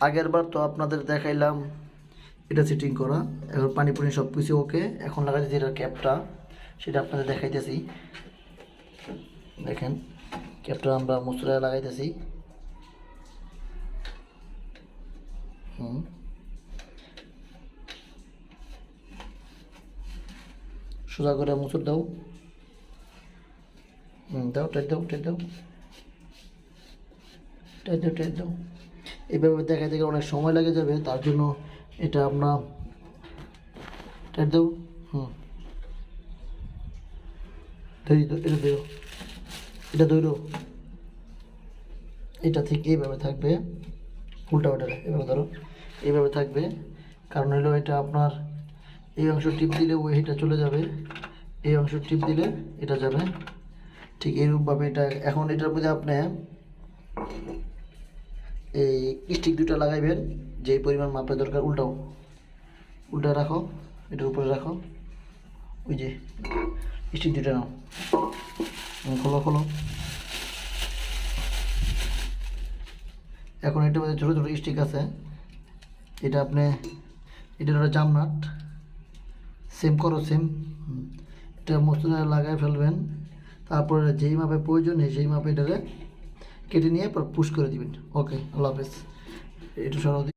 আগের বার তো আপনাদের দেখাইলাম, এটা সেটিং করা, এখন পানি পুনি সব কিছু ওকে, এখন লাগাইছি যেটা ক্যাপটা, সেটা আপনাদের দেখাইতেছি। দেখেন, ক্যাপটা আমরা মুসুরায় লাগাইতেছি। হুম। সোজা করে মুসুর দাও। হুম, দাও টাইট দাও টাইট দাও। টাইট দাও টাইট দাও। এইভাবে দেখা দেখে অনেক সময় লেগে যাবে, তার জন্য এটা আমরা টাইট দাও হুম। এটা ধরো এটা ধরো এটা ঠিক এইভাবে থাকবে। উল্টা উল্টা এভাবে ধরো। এইভাবে থাকবে। কারণ হলো এটা আপনার এই অংশ টিপ দিলে ওই এটা চলে যাবে। এই অংশ টিপ দিলে এটা যাবে। ঠিক এইরূপভাবে এটা, এখন এটার মধ্যে আপনি এই স্টিক দুটো লাগাইবেন, যেই পরিমাণ মাপের দরকার, উল্টাও। উল্টা রাখো, এটার উপরে রাখো। ওই যে, স্টিক দুটো নাও। খোলো খোলো। এখন এটার মধ্যে ছোটো ছোটো স্টিক আছে। এটা আপনি, এটা হলো জামনাট। সেম করো, সেম। এটা মশলা লাগাই ফেলবেন। তারপরে যেই মাপে প্রয়োজন সেই মাপে এটাকে কেটে নিয়ে পুশ করে দিবেন। ওকে আল্লাহ হাফেজ। একটু সরাও